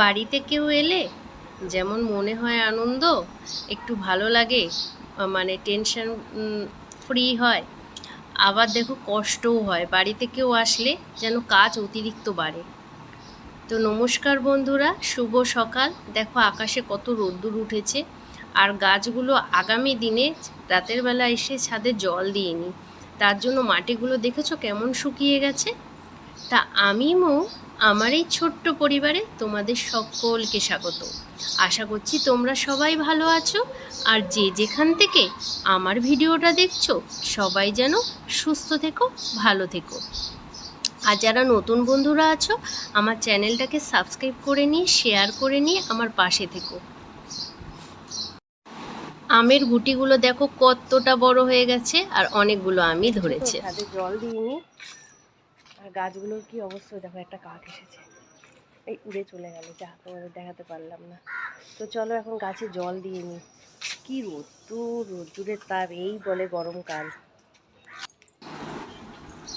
বাড়িতে কেউ এলে যেমন মনে হয় আনন্দ, একটু ভালো লাগে মানে টেনশন ফ্রি হয়। আবার দেখো কষ্টও হয়, বাড়িতে কেউ আসলে যেন কাজ অতিরিক্ত বাড়ে। তো নমস্কার বন্ধুরা, শুভ সকাল। দেখো আকাশে কত রোদ্দুর উঠেছে, আর গাছগুলো আগামী দিনে রাতের বেলা এসে ছাদে জল দিইনি তার জন্য মাটিগুলো দেখেছ কেমন শুকিয়ে গেছে? তা আমি মো আমার এই ছোট্ট পরিবারে তোমাদের সকলকে স্বাগত। আশা করছি তোমরা সবাই ভালো আছো, আর যে যেখান থেকে আমার ভিডিওটা দেখছ, সবাই যেন সুস্থ থেকো, ভালো থেকো। আর যারা নতুন বন্ধুরা আছো, আমার চ্যানেলটাকে সাবস্ক্রাইব করে নিয়ে, শেয়ার করে নিয়ে আমার পাশে থেকো। আমের গুটিগুলো দেখো কতটা বড় হয়ে গেছে, আর অনেকগুলো আমি ধরেছে। জল দিইনি। আর গাছগুলোর কি অবস্থা? দেখো, একটা কাক এসেছে। এই উড়ে চলে গেল, যা তোমাদের দেখাতে পারলাম না। তো চলো এখন গাছে জল দিয়ে নিই। কি রোদ তো রোদ্দুরের তাপ, এই বলে গরমকাল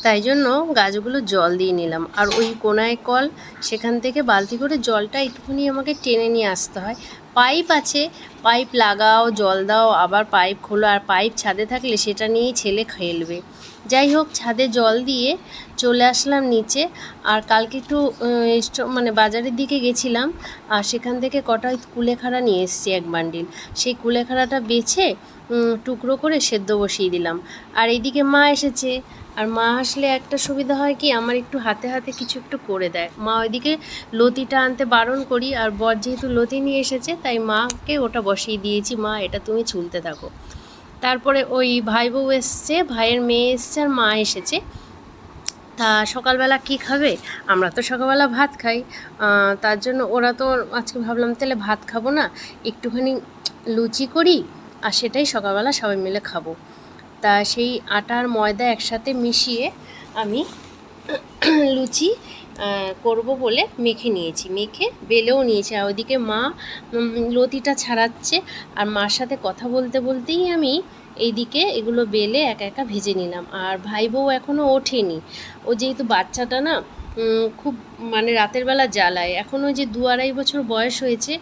তাই জন্য গাছগুলো জল দিয়ে নিলাম। আর ওই কোনায় কল, সেখান থেকে বালতি করে জলটা একটুখানি আমাকে টেনে নিয়ে আসতে হয়। পাইপ আছে, পাইপ লাগাও, জল দাও, আবার পাইপ খোলো, আর পাইপ ছাদে থাকলে সেটা নিয়েই ছেলে খেলবে। যাই হোক, ছাদে জল দিয়ে চলে আসলাম নিচে, আর কালকে একটু মানে বাজারের দিকে গেছিলাম, আর সেখান থেকে কটা কুলেখাড়া নিয়ে এসেছি এক বান্ডিল। সেই কুলেখাড়াটা বেছে টুকরো করে সেদ্ধ বসিয়ে দিলাম। আর এইদিকে মা এসেছে, আর মা আসলে একটা সুবিধা হয় কি, আমার একটু হাতে হাতে কিছু একটু করে দেয়। মা ওইদিকে লতিটা আনতে বারণ করি, আর বর যেহেতু লতি নিয়ে এসেছে তাই মাকে ওটা বসিয়ে দিয়েছি, মা, এটা তুমি চুলতে থাকো। তারপরে ওই ভাই বউ এসছে, ভাইয়ের মেয়ে এসছে আর মা এসেছে। তা সকালবেলা কি খাবে? আমরা তো সকালবেলা ভাত খাই। তার জন্য ওরা তো আজকে ভাবলাম তাহলে ভাত খাব না, একটুখানি লুচি করি আর সেটাই সকালবেলা সবাই মিলে খাব। তা সেই আটার ময়দা একসাথে মিশিয়ে আমি লুচি করব বলে মেখে নিয়েছি। মেখে বেলেও নিয়েছি। আর ওইদিকে মা লতিটা ছাড়াচ্ছে। আর মার সাথে কথা বলতে বলতেই আমি এইদিকে এগুলো বেলে একা একা ভেজে নিলাম। আর ভাই বউ এখনও ওঠেনি। ও যেহেতু বাচ্চাটা না খুব মানে রাতের বেলা জ্বালায়। এখনও যে দু আড়াই বছর বয়স হয়েছে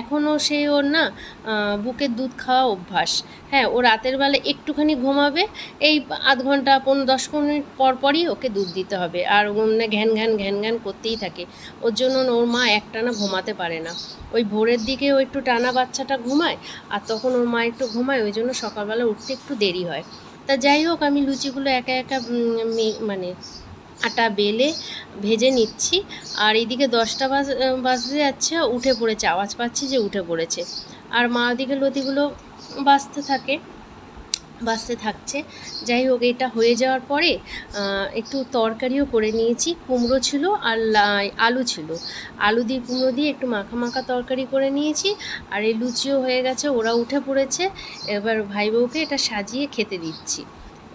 এখনও সে ওর না বুকের দুধ খাওয়া অভ্যাস। হ্যাঁ ও রাতের বেলা একটুখানি ঘুমাবে, এই আধ ঘণ্টা, পনেরো, দশ মিনিট পর পরই ওকে দুধ দিতে হবে। আর ও না ঘ্যান ঘ্যান ঘ্যান ঘ্যান করতেই থাকে। ওর জন্য ওর মা একটানা ঘুমাতে পারে না। ওই ভোরের দিকে ও একটু টানা বাচ্চাটা ঘুমায়, আর তখন ওর মা একটু ঘুমায়, ওই জন্য সকালবেলা উঠতে একটু দেরি হয়। তা যাই হোক, আমি লুচিগুলো একা একা মানে আটা বেলে ভেজে নিচ্ছি। আর এইদিকে দশটা বাজ, বাজতে যাচ্ছে উঠে পড়েছে। আওয়াজ পাচ্ছি যে উঠে পড়েছে। আর মা ওদিকে লতিগুলো বাজতে থাকে বাজতে থাকছে। যাই হোক, এটা হয়ে যাওয়ার পরে একটু তরকারিও করে নিয়েছি। কুমড়ো ছিল আর আলু ছিল। আলু দিয়ে কুমড়ো দিয়ে একটু মাখা মাখা তরকারি করে নিয়েছি। আর এই লুচিও হয়ে গেছে, ওরা উঠে পড়েছে। এবার ভাই বউকে এটা সাজিয়ে খেতে দিচ্ছি।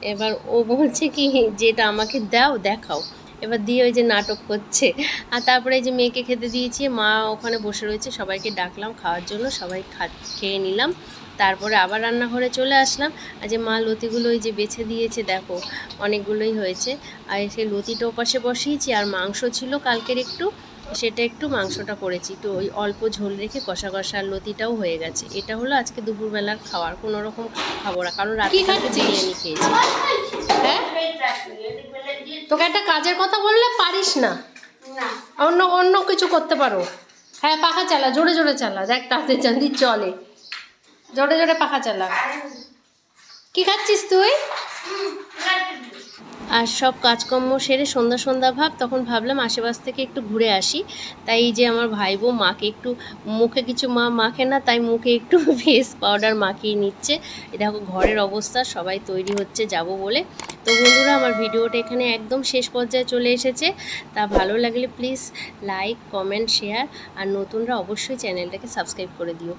এবার ও বলছে কি, যেটা আমাকে দাও, দেখাও। এবার দিয়ে ওই যে নাটক করছে। আর তারপরে এই যে মেয়েকে খেতে দিয়েছি, মা ওখানে বসে রয়েছে, সবাইকে ডাকলাম, খাওয়ার জন্য সবাই খা, খেয়ে নিলাম। তারপরে আবার রান্নাঘরে চলে আসলাম। আর যে মা লতিগুলো ওই যে বেছে দিয়েছে, দেখো, অনেকগুলোই হয়েছে। আর সেই লতিটা ওপাশে বসিয়েছি, আর মাংস ছিল কালকের একটু। সেটা একটু মাংসটা করেছি। তো ওই অল্প ঝোল রেখে কষা কষা লতিটাও হয়ে গেছে। এটা হলো আজকে দুপুরবেলার খাওয়ার কোনো রকম খাব না। কারণ রাতে বিরিয়ানি খেয়েছি। হ্যাঁ? তোকে একটা কাজের কথা বললে পারিস না। অন্য অন্য কিছু করতে পারো। হ্যাঁ পাখা চালা জোরে জোরে চালা। দেখ তাতে চান্দি চলে। জোরে জোরে পাখা চালা। কি খাচ্ছিস তুই? আর সব কাজকর্ম সেরে সন্ধ্যা সন্ধ্যা ভাব তখন ভাবলাম আশেপাশ থেকে একটু ঘুরে আসি। তাই যে আমার ভাই বউ মাকে একটু মুখে কিছু মা মাখে না তাই মুখে একটু ফেস পাউডার মাখিয়ে নিচ্ছে। দেখো ঘরের অবস্থা সবাই তৈরি হচ্ছে যাব বলে। তো বন্ধুরা আমার ভিডিওটা এখানে একদম শেষ পর্যায়ে চলে এসেছে। তা ভালো লাগলে প্লিজ লাইক কমেন্ট শেয়ার আর নতুনরা অবশ্যই চ্যানেলটাকে সাবস্ক্রাইব করে দিও।